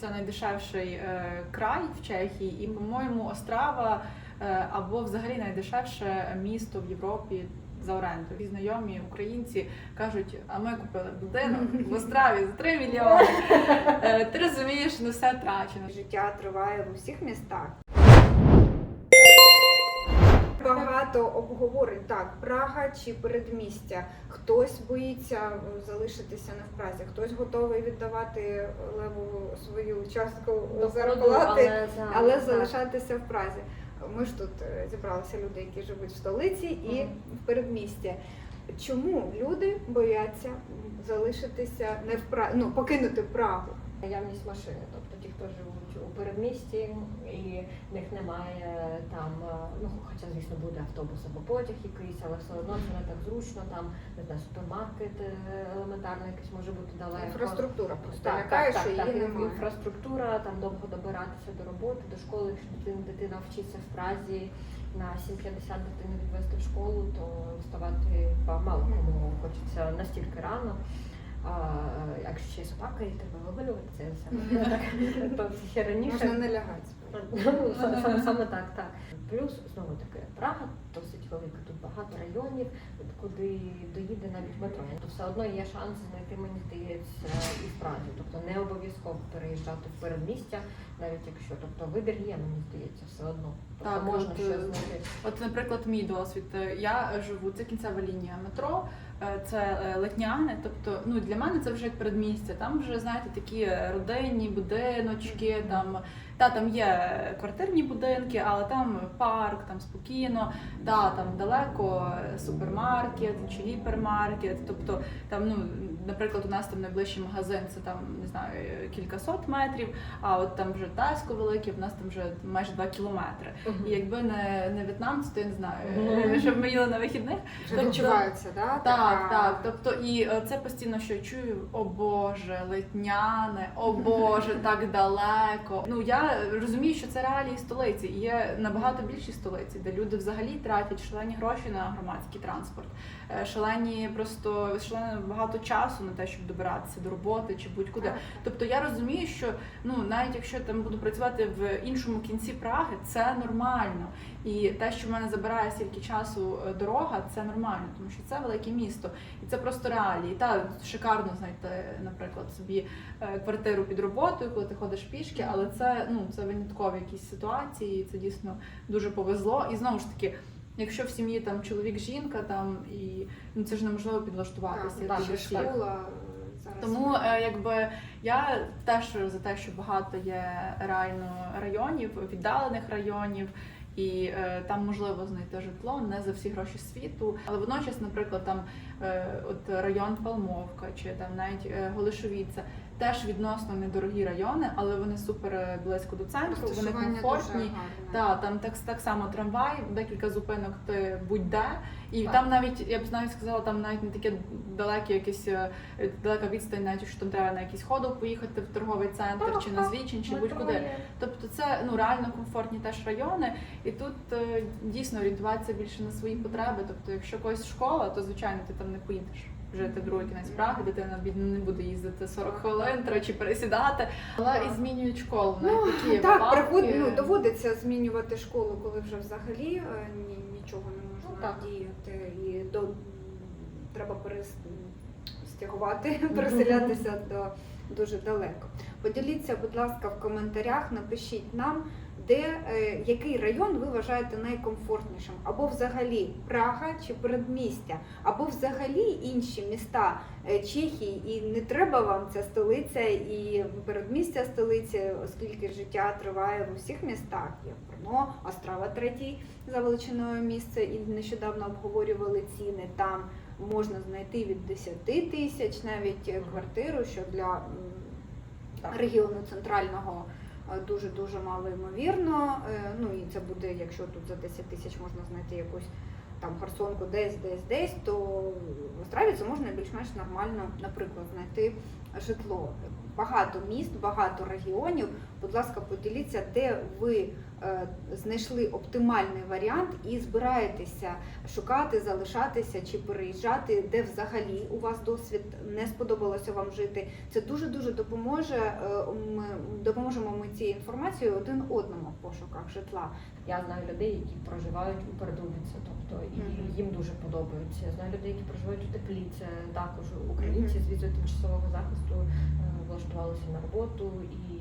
Це найдешевший е, край в Чехії, і, по-моєму, Острава е, або взагалі найдешевше місто в Європі за оренду. І знайомі українці кажуть: а ми купили будинок в Остраві за 3 мільйони. Е, ти розумієш, ну все трачено. Життя триває в усіх містах. Багато обговорень так, Прага чи передмістя. Хтось боїться залишитися не в Празі, хтось готовий віддавати леву свою частку зарплати, за- але так. залишатися в Празі. Ми ж тут е, зібралися люди, які живуть в столиці і Мгм. в передмісті. Чому люди бояться залишитися не в Празі, ну покинути Прагу? Наявність машини, тобто ті, хто живуть у передмісті, і в них немає там, е, ну хоча, звісно, буде автобус або потяг якийсь, але все одно це не так зручно. Там не знаю, супермаркет е, елементарно якийсь може бути далеко. Інфраструктура просто Так, лякає, так, що так, її так. немає. Інфраструктура, там довго добиратися до роботи, до школи. Якщо дитина, дитина вчиться в Празі на 7.50 дитину відвести в школу, то вставати мало кому хочеться настільки рано. А, якщо ще собака, і треба вигулювати це саме то ще раніше. Можна не лягати. Ну, саме так, так. Плюс знову таки Прага досить велика. Тут багато районів, куди доїде навіть метро. То все одно є шанс знайти, мені здається, і в Празі. Тобто не обов'язково переїжджати в передмістя, навіть якщо. Тобто вибір є, мені здається, все одно. Тобто Так, можна от, щось е, знайти. От, наприклад, мій досвід. Е, Я живу, це кінцева лінія метро, е, це Летняне. Тобто, ну для мене це вже як передмістя. Там вже знаєте такі родинні будиночки. Там та там є квартирні будинки, але там парк, там спокійно. Та там далеко е, супермаркет чи гіпермаркет. Тобто там, ну наприклад, у нас там найближчий магазин це там не знаю кількасот метрів. А от там вже Теско велике, в нас там вже майже 2 кілометри. І якби не, не в'єтнамці, то я не знаю, Мгм. щоб ми їли на вихідних. Вже Тобто- відчувається, да? Так, така- так. Тобто, і е, це постійно, що я чую, о Боже, летняне, о Боже, так далеко. Ну я розумію, що це реалії столиці. Є набагато більші столиці, де люди взагалі тратять шалені гроші на громадський транспорт, шалені просто шалено багато часу на те, щоб добиратися до роботи чи будь-куди. Тобто я розумію, що ну навіть якщо я там буду працювати в іншому кінці Праги, це нормально. І те, що в мене забирає стільки часу е, дорога, це нормально, тому що це велике місто, і це просто реалії. Та шикарно знайти, наприклад, собі е, квартиру під роботою, коли ти ходиш пішки, але це ну це виняткові якісь ситуації. і Це дійсно дуже повезло. І знову ж таки. Якщо в сім'ї там чоловік, жінка, там і ну це ж неможливо підлаштуватися. Так, як так, школа зараз. Тому е, якби я теж за те, що багато є реально районів, віддалених районів. І е, там можливо знайти житло не за всі гроші світу, але водночас, наприклад, там е, от район Палмовка чи там навіть е, Голишовіце теж відносно недорогі райони, але вони супер е, близько до центру, вони комфортні. Та там так, так само трамвай, декілька зупинок ти будь-де. І Так. там навіть я б навіть сказала, там навіть не таке далеке якесь е, далека відстань, навіть що там треба на якийсь ходок поїхати в торговий центр Так, чи на так. Звічин, чи будь-куди. Тобто це ну реально комфортні теж райони, і тут е, дійсно орієнтуватися більше на свої потреби. Тобто, якщо когось школа, то звичайно ти там не поїдеш. Жити в другий кінець Праги, дитина не буде їздити 40 хвилин, тричі пересідати, але і змінюють школу. Навіть такі Ну, Так, приход, ну, доводиться змінювати школу, коли вже взагалі е, ні, нічого не Ну, можна так. діяти. І до, треба перестягувати, переселятися до дуже далеко. Поділіться, будь ласка, в коментарях, напишіть нам, де е, який район ви вважаєте найкомфортнішим, або взагалі Прага чи передмістя, або взагалі інші міста е, Чехії, і не треба вам ця столиця і передмістя столиці, оскільки життя триває в усіх містах. Є Брно, Острава третій за величиною місце, і нещодавно обговорювали ціни. Там можна знайти від 10 тисяч навіть е, квартиру, що для регіону центрального е, дуже дуже мало ймовірно. Е, Ну і це буде, якщо тут за 10 тисяч можна знайти якусь там гарсонку десь, десь, десь, то в Остраві це можна більш-менш нормально, наприклад, знайти житло. Багато міст, багато регіонів. Будь ласка, поділіться, де ви е, знайшли оптимальний варіант і збираєтеся шукати, залишатися чи переїжджати, де взагалі у вас досвід не сподобалося вам жити. Це дуже дуже допоможе. е, Ми допоможемо ми цією інформацією один одному в пошуках житла. Я знаю людей, які проживають у Передубиці, тобто і Мгм. їм дуже подобається. Я знаю людей, які проживають у теплі. Це також українці з візою тимчасового захисту е, влаштувалися на роботу і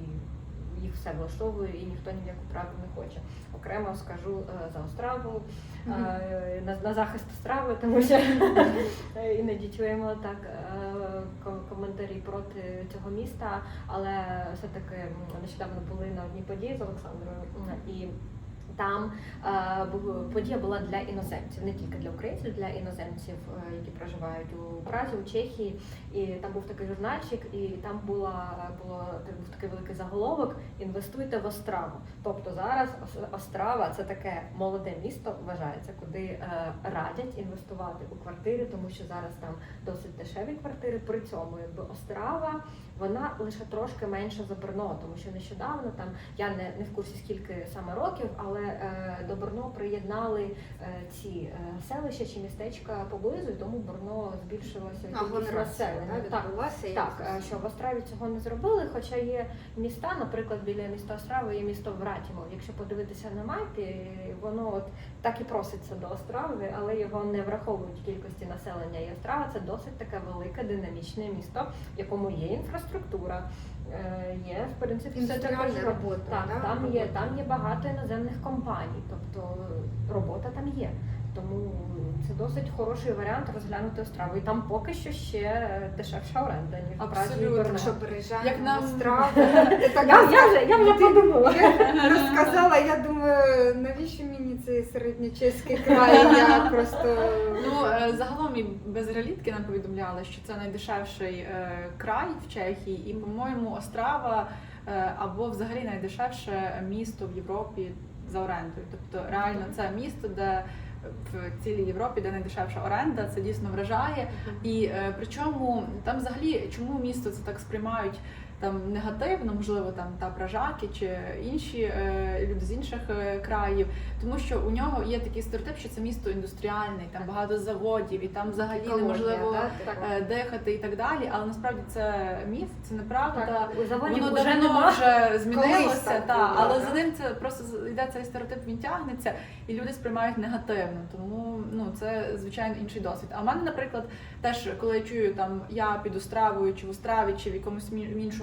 їх все влаштовує, і ніхто ні в яку правду не хоче. Окремо скажу е, за Остраву е, на, на захист Острави, тому що іноді чуємо так е, коментарі проти цього міста, але все таки нещодавно були на одній події з Олександрою і. Там е, подія була для іноземців, не тільки для українців, для іноземців, е, які проживають у Празі, у Чехії. І там був такий журнальчик, і там була було був такий великий заголовок Інвестуйте в Остраву. Тобто зараз Ос- Острава це таке молоде місто, вважається, куди е, радять інвестувати у квартири, тому що зараз там досить дешеві квартири. При цьому якби Острава вона лише трошки менша за Брно, тому що нещодавно там я не, не в курсі скільки саме років, але е, до Брно приєднали е, ці е, селища чи містечка поблизу, і тому Брно збільшилося населення. да, Так, так, е, що в Остраві цього не зробили, хоча є міста, наприклад, біля міста Острава є місто Вратімов. Якщо подивитися на мапі, воно от так і проситься до Острави, але його не враховують в кількості населення. І Острава це досить таке велике динамічне місто, в якому є інфраструктура. Е, Є в принципі все це Індустріальна робота. Так, да, там є, там є багато іноземних компаній, тобто робота там є. Тому це досить хороший варіант розглянути Остраву. І там поки що ще е, дешевша оренда, ніж Празі Абсолютно. Так що переїжджаємо Як нам- так Я, я я вже подумала. Я розказала, я думаю, навіщо мені цей середньочеський край? Я просто Ну е, загалом і без реалітки нам повідомляли, що це найдешевший е, край в Чехії, і по-моєму Острава е, або взагалі найдешевше місто в Європі за орендою. Тобто реально це місто, де в цілій Європі, де найдешевша оренда, це дійсно вражає. І причому там взагалі чому місто це так сприймають там негативно, можливо, там та пражаки чи інші е, люди з інших е, країв, тому що у нього є такий стереотип, що це місто індустріальне, там багато заводів, і там взагалі екологія, неможливо так. е, дихати і так далі. Але насправді це міф, це неправда. Так, Воно давно вже змінилося, так та, але да. за ним це просто йде цей стереотип, він тягнеться, і люди сприймають негативно. Тому ну це звичайно інший досвід. А в мене, наприклад, теж коли я чую там я під Остравою, чи в Остраві, чи в якомусь в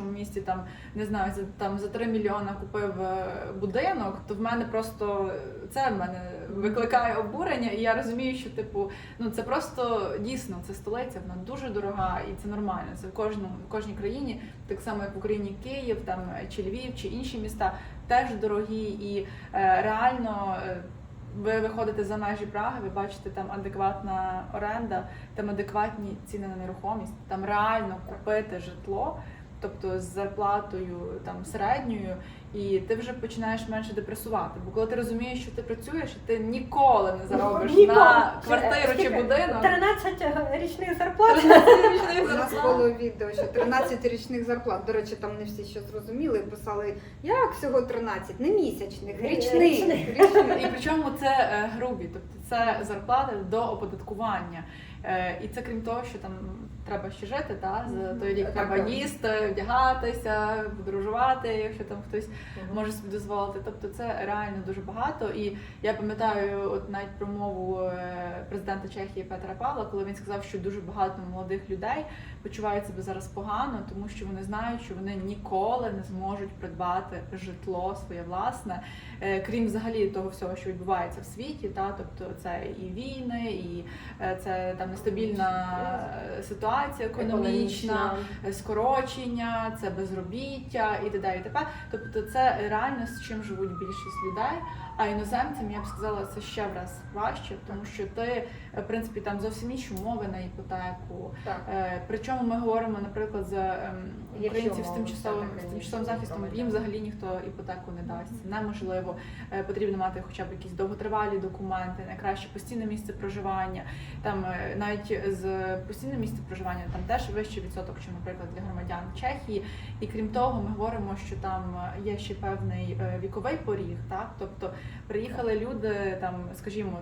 іншому місті там не знаю, за там за 3 мільйона купив е, будинок, то в мене просто це в мене викликає обурення, і я розумію, що типу, ну це просто дійсно це столиця, вона дуже дорога і це нормально. Це в кожному в кожній країні, так само як в Україні Київ, там чи Львів, чи інші міста теж дорогі, і е, реально. е, ви виходите за межі Праги, ви бачите там адекватна оренда, там адекватні ціни на нерухомість, там реально купити житло, тобто з зарплатою там середньою, і ти вже починаєш менше депресувати. Бо коли ти розумієш, що ти працюєш, і ти ніколи не заробиш Ніколи. на квартиру чи будинок. 13 річних зарплат. У нас було відео, що 13 річних зарплат. До речі, там не всі ще зрозуміли. Писали, як всього 13? Не місячних, річних. Річних. річних. І причому це е, грубі, тобто це зарплата до оподаткування. Е, І це крім того, що там треба ще жити, та за той рік треба їсти, вдягатися, подорожувати, якщо там хтось може собі дозволити. Тобто це реально дуже багато. І я пам'ятаю от навіть промову е, президента Чехії Петра Павла, коли він сказав, що дуже багато молодих людей почувають себе зараз погано, тому що вони знають, що вони ніколи не зможуть придбати житло своє власне, Е, крім взагалі того всього, що відбувається в світі. Та тобто це і війни, і е, це там нестабільна е, ситуація економічна скорочення, це безробіття і т.д. і т.п. Тобто це реально з чим живуть більшість людей. А іноземцям я б сказала, це ще в раз важче, тому що ти е, в принципі там зовсім інші умови на іпотеку. Так. Е, Причому ми говоримо, наприклад, за ем, українців з тимчасовим з тимчасовим захистом. Їм взагалі ніхто іпотеку не дасть. Неможливо. Е, Потрібно мати хоча б якісь довготривалі документи, найкраще постійне місце проживання. Там навіть з постійним місцем проживання. там теж вищий відсоток, ніж, наприклад, для громадян Чехії. І крім того, ми говоримо, що там є ще певний віковий поріг, так тобто приїхали люди там, скажімо,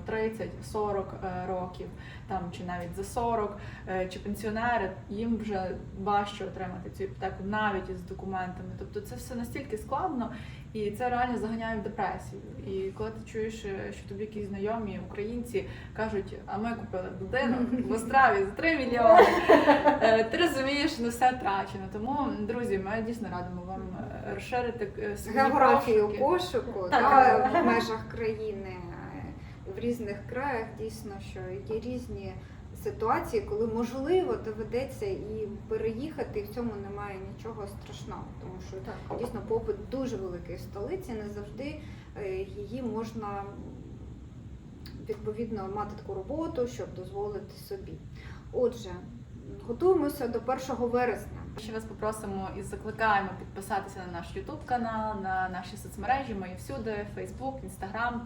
30-40 е, років, там чи навіть за 40, е, чи пенсіонери, їм вже важче отримати цю іпотеку навіть із документами. Тобто це все настільки складно, і це реально заганяє в депресію. І коли ти чуєш, е, що тобі якісь знайомі українці кажуть, а ми купили будинок в Остраві за 3 мільйони, ти розумієш, ну все втрачено. Тому, друзі, ми дійсно радимо вам розширити е, свої Географію пошуки. пошуку Так. да, в межах країни е, в різних краях дійсно, що є різні ситуації, коли можливо доведеться і переїхати, і в цьому немає нічого страшного, тому що Так. дійсно попит дуже великий в столиці, не завжди е, її можна відповідно мати таку роботу, щоб дозволити собі. Отже, готуємося до 1 вересня. Ще вас попросимо і закликаємо підписатися на наш YouTube канал, на наші соцмережі. Ми всюди: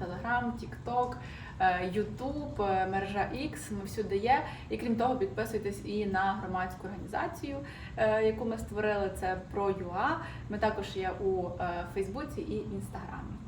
Telegram, TikTok, е, YouTube, е, мережа X. Ми всюди є. І крім того, підписуйтесь і на громадську організацію, е, яку ми створили. Це ProUA. Ми також є у е, Фейсбуці і Інстаграмі.